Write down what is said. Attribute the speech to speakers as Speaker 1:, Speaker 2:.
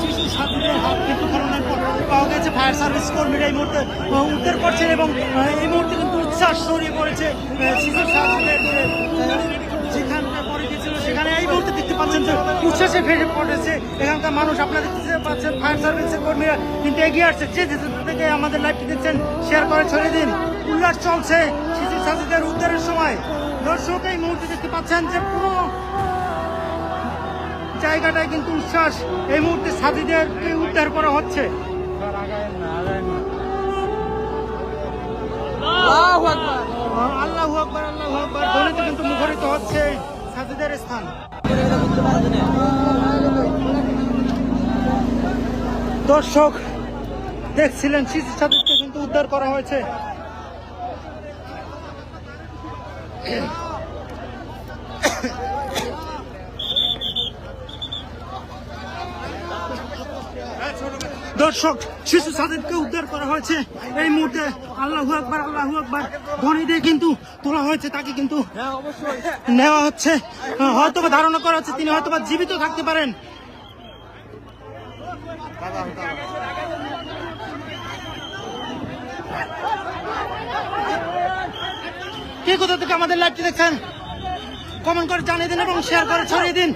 Speaker 1: শিশু সাথীদের হাত কিন্তু পর পাওয়া গেছে ফায়ার সার্ভিস কর্মীরা এই মুহূর্তে উদ্ধার করছেন এবং এই মুহূর্তে কিন্তু উচ্ছ্বাস ছড়িয়ে পড়েছে শিশু সেখানে এই মুহূর্তে দেখতে পাচ্ছেন যে উচ্ছ্বাসে ফেটে পড়েছে এখানকার মানুষ আপনারা দেখতে পাচ্ছেন ফায়ার সার্ভিসের কর্মীরা কিন্তু এগিয়ে আসছে আমাদের লাইভটি দেখছেন শেয়ার করে ছড়িয়ে দিন উল্লাস চলছে শিশু সাথীদের উদ্ধারের সময়। দর্শক, এই মুহূর্তে দেখতে পাচ্ছেন যে পুরো জায়গাটায় কিন্তু উচ্ছ্বাস এই মুহূর্তে সাথীদের উদ্ধার করা হচ্ছে। আল্লাহ আকবর। আল্লাহ আকবর ধ্বনিতে কিন্তু মুখরিত হচ্ছে সাথীদের স্থান। দর্শক দেখছিলেন শিশু সাথীকে কিন্তু উদ্ধার করা হয়েছে। দর্শক, শিশু সাদিদকে উদ্ধার করা হয়েছে। এই মুহূর্তে আল্লাহ আকবার আল্লাহ আকবার। ধ্বনি দিয়ে কিন্তু তোলা হয়েছে, তাকে কিন্তু নেওয়া হচ্ছে। হয়তো বা ধারণা করা হচ্ছে তিনি হয়তো বা জীবিত থাকতে পারেন। কে কোথা থেকে আমাদের লাইভটি দেখছেন? কমেন্ট করে জানিয়ে দিন এবং শেয়ার করে ছড়িয়ে দিন।